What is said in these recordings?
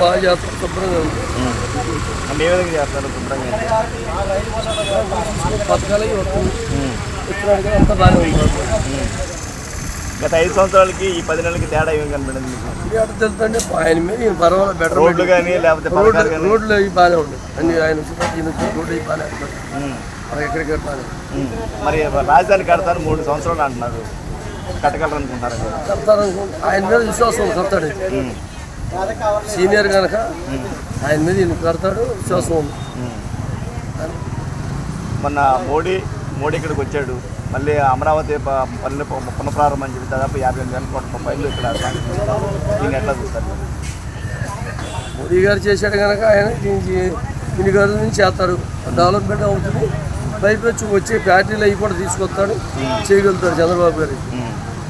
బాగా చేస్తారు శుభ్రంగా ఉంది అంటే ఏ విధంగా చేస్తారు శుభ్రంగా? పథకాలు అంతా ఉంది గత ఐదు సంవత్సరాలకి ఈ పది నెలలకి తేడా ఏమి కనపడింది మీకు? అటు తెలుస్తుంటే ఆయన మీద పర్వాలేదు బెటర్ రోడ్లు కానీ లేకపోతే రోడ్లు రోడ్లు అవి బాగానే ఉన్నాయి. అన్ని ఆయన రోడ్లు అవి బాగానే అవి ఎక్కడికి. మరి రాజధాని కడతారు మూడు సంవత్సరాలు అంటున్నారు. కట్టగలరు అనుకుంటారు మీరు? కడతారు ఆయన మీద విశ్వాసం కడతాడు. సీనియర్ కనుక ఆయన మీద ఈయన కడతాడు విశ్వాసం ఉంది. మొన్న మోడీ మోడీ ఇక్కడికి వచ్చాడు. మళ్ళీ అమరావతి పనులు పునఃప్రారంభం అని చెప్పి దాదాపు యాభై ఎనిమిది వేల కోట్ల రూపాయలు ఇక్కడ దీన్ని ఎట్లా చూస్తారు? మోడీ గారు చేశాడు కనుక ఆయన దీనికి ఇన్ని గారి నుంచి చేస్తాడు. డెవలప్మెంట్ అవుతుంది. పైపెచ్చు వచ్చే ఫ్యాక్టరీలు అవి కూడా తీసుకొస్తాడు. చేయగలుగుతాడు చంద్రబాబు గారు.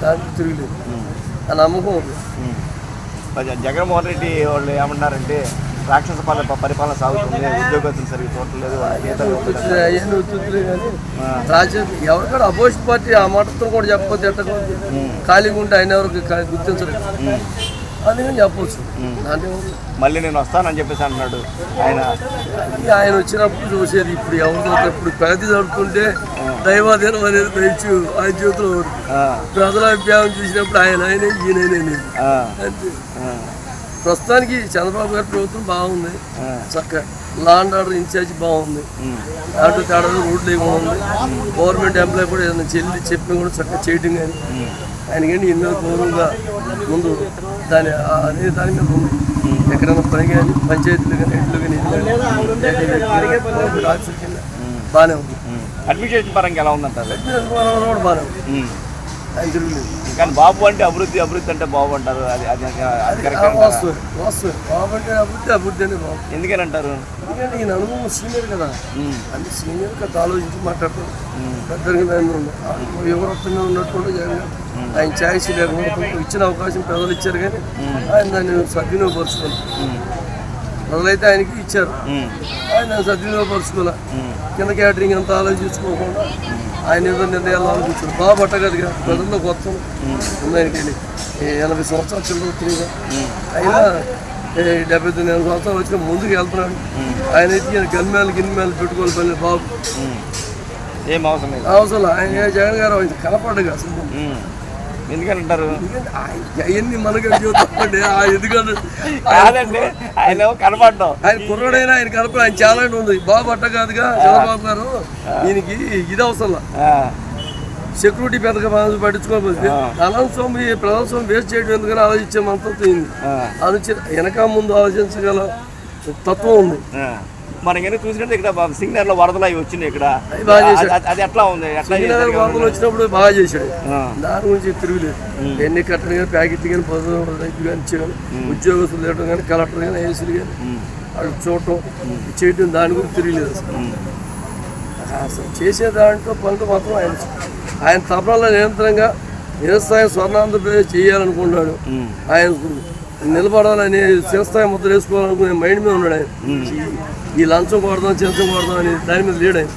దానికి తిరుగులేదు. ఆ నమ్మకం ఉంది. జగన్మోహన్ రెడ్డి వాళ్ళు ఏమన్నారంటే రాక్షస పాలన పరిపాలన సాగుతుంది ఉద్యోగస్తులు సరిగ్గా ఉత్తుత్తులే కానీ రాజ్యం ఎవరికాడ అపోజిట్ పార్టీ ఆ మాటతో కూడా చెప్పకపోతే ఎట్ట ఖాళీగా ఉంటే ఆయన ఎవరికి గుర్తించలేదు. అందుకని చెప్పవచ్చు? మళ్ళీ నేను వస్తానని చెప్పేసి అంటున్నాడు ఆయన. ఆయన వచ్చినప్పుడు చూసేది ఇప్పుడు ఎవరితో ఇప్పుడు ప్రగతి జరుగుతుంటే దైవాధీనం అనేది దయచు ఆయన చేతిలో ఉంది. ఆ, ప్రజల అభిప్రాయం చూసినప్పుడు ఆయన ఆయన ఈయన అంతే. ప్రస్తుతానికి చంద్రబాబు గారి ప్రభుత్వం బాగుంది. చక్కగా లా అండ్ ఆర్డర్ ఇన్ఛార్జ్ బాగుంది. దాంట్లో తేడా రోడ్లు ఏమో ఉంది. గవర్నమెంట్ ఎంప్లాయ్ కూడా ఏదైనా చెల్లి చెప్పిన కూడా చక్కగా చేయటం కానీ ఆయనకంటే ఎన్నో గౌరవంగా ముందు దాని ఆ- అనే దాని మీద ఉంది. ఎక్కడైనా పని కానీ పంచాయతీలు కానీ ఎట్లు కానీ ఆఫీసుల కింద బాగానే ఉంది. అడ్మినిస్ట్రేషన్ పరంగా ఎలా ఉందంటారు? కూడా బాగానే ఉంది. కానీ బాబు అంటే అభివృద్ధి అభివృద్ధి అంటే బాబు అంటారు. అది అది వస్తుంది బాగుంటే అభివృద్ధి అభివృద్ధి అనే బాగు ఎందుకని అంటారు? ఎందుకంటే ఈయన అనుభవం సీనియర్ కదా. అన్ని సీనియర్ కదా ఆలోచించి మాట్లాడతారు పెద్దగా దాని ఉంది? ఎవరు వస్తున్నా ఉన్నట్టు. ఆయన ఛాయిస్ లేకుండా ఇచ్చిన అవకాశం ప్రజలు ఇచ్చారు కానీ ఆయన దాన్ని సద్వినియోగపరుచుకోవాలి ప్రజలైతే ఆయనకి ఇచ్చారు. ఆయన దాన్ని సద్వినియోగపరుచుకోవాలి కింద క్యాటరింగ్ అంతా ఆలోచించుకోకుండా ఆయన ఏదో నిర్ణయాలు ఆలోచించారు బాగా పట్టగదిగా ప్రజల్లో కొత్త ఈ ఎనభై సంవత్సరాలు చిల్లర తిరిగా అయినా డెబ్బై తొమ్మిది సంవత్సరాలు వచ్చిన ముందుకు వెళ్తున్నాడు. ఆయన అయితే గన్మేలు గిన్నెమేలు పెట్టుకోవాలి పని బాబు. ఏం అవసరం అవసరం ఆయన జగన్ గారు ఆయన అసలు. ఎందుకని అంటారు అవన్నీ మనకి చూద్దామండి ఆ ఎందుకంటే కాదండి ఆయన కనపడ్డాం. ఆయన కుర్రాడైనా ఆయన కనపడ ఆయన చాలా ఉంది. బాబు అట్ట కాదుగా చంద్రబాబు గారు ఈయనకి ఇది అవసరం సెక్యూరిటీ పెద్దగా మనం పట్టించుకోకపోతే అనవసరం ఈ ప్రదర్శన వేస్ట్ చేయడం ఎందుకని ఆలోచించే మనతో పోయింది ఆలోచి వెనక ముందు ఆలోచించగల తత్వం ఉంది. మనం కనుక చూసినట్టు ఇక్కడ సింగర్లో వరదలు అవి వచ్చినాయి ఇక్కడ. అది- ఎట్లా ఉంది? వార్తలు వచ్చినప్పుడు బాగా చేశాడు. దాని గురించి తిరుగులేదు. ఎన్ని కట్టలు కానీ ప్యాకెట్లు కానీ పదవి కానీ ఇచ్చేయడం ఉద్యోగస్తులు లేవడం కానీ కలెక్టర్ కానీ ఏసీలు కానీ వాళ్ళు చూడటం చేయడం దాని గురించి తిరగలేదు అసలు. చేసే దాంట్లో పనులు మాత్రం ఆయన ఆయన తపనలో నిరంతరంగా నిరస్థాయి స్వర్ణాంధ్రప్రదేశ్ చేయాలనుకున్నాడు. ఆయన నిలబడాలని శిరస్థాయి ముద్ర వేసుకోవాలనుకునే మైండ్ మీద ఉన్నాడు ఆయన. ఈ- లంచం కొడదాం చెంచం కొడదాం అని దాని మీద లేడు ఆయన.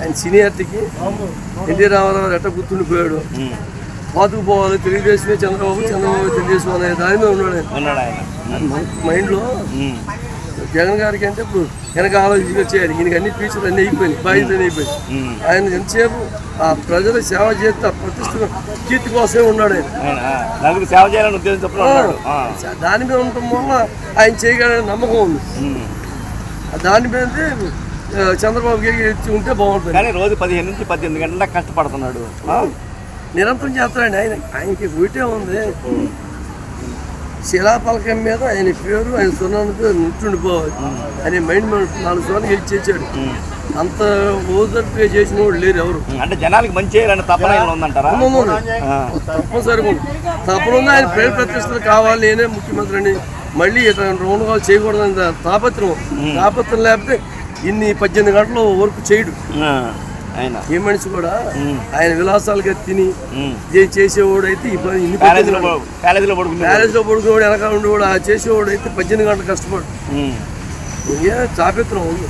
ఆయన సీనియారిటీకి ఎన్టీ రామారావు ఎట్ట గుర్తుండిపోయాడు? ఉమ్. పాతుకు పోవాలి తెలుగుదేశమే చంద్రబాబు చంద్రబాబు తెలుగుదేశం అనే దాని మీద ఉన్నాడు ఆయన. మైండ్లో జగన్ గారికి అంటే ఇప్పుడు వెనక ఆలోచించి చేయాలి ఈయనకి అన్ని ఫీచర్లు అన్నీ అయిపోయినాయి. బాధ్యతలు అయిపోయినాయి. ఉమ్. ఆయన ఎంతసేపు ఆ ప్రజల సేవ చేస్తే ఆ ప్రతిష్ట కీర్తి కోసమే ఉన్నాడు ఆయన. సేవ చేయాలని ఉద్దేశం దాని మీద ఉండటం వల్ల ఆయన చేయగలనే నమ్మకం ఉంది. దాని మీద చంద్రబాబు గారికి ఉంటే బాగుంటుంది. కానీ రోజు పదిహేను నుంచి పద్దెనిమిది గంటల కష్టపడుతున్నాడు. నిరంతరం చేస్తాడండి ఆయన. ఆయనకి ఒకటే ఉంది. శిలాపలకం మీద ఆయన పేరు ఆయన సున్నాను పేరు నిట్టుండిపోవాలి అనే మైండ్ నాలుగు సార్లు గెలిచి చేశాడు. అంత ఓదర్గా చేసిన వాడు లేరు ఎవరు. అంటే జనాలకి మంచి చేయాలని తపన ఉందంటారా. తప్పనిసరిగా ఉంది. ఆయన పేరు ప్రతిష్టలు కావాలి నేనే ముఖ్యమంత్రి అని మళ్ళీ రౌండ్గా చేయకూడదని దా- తాపత్రం. తాపత్రం లేకపోతే ఇన్ని పద్దెనిమిది గంటలు వర్క్ చేయడు. ఆయన. మనిషి కూడా ఆయన విలాసాలుగా తిని చేసేవాడు అయితే ఇన్ని కాలేజీలో మ్యారేజ్లో పడుకునేవాడు. వెనక ఉండేవాడు ఆ చేసేవాడు అయితే పద్దెనిమిది గంటలు కష్టపడు. ఏ తాపత్రం ఉంది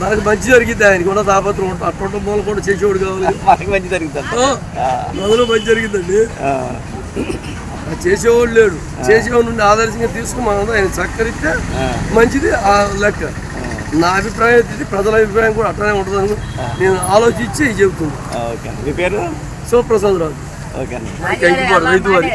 మనకు మంచి జరిగింది ఆయనకి కూడా తాపత్రం ఉంటుంది అటువంటి మూల కూడా చేసేవాడు కావాలి. మనకి మంచి జరుగుతుంది. ఆ, మొదలు మంచి జరిగిందండి చేసేవాడు లేడు. చేసేవాడు నుండి ఆదర్శంగా తీసుకుని మనం ఆయన చక్కరిస్తే మంచిది ఆ లెక్క. నా అభిప్రాయం అయితే ప్రజల అభిప్రాయం కూడా అట్లనే ఉంటుందని నేను ఆలోచించి చెబుతున్నాను. ఓకే అండి. మీ పేరు? శివప్రసాద్ రాజు. ఓకే అండి. రైతు వారి.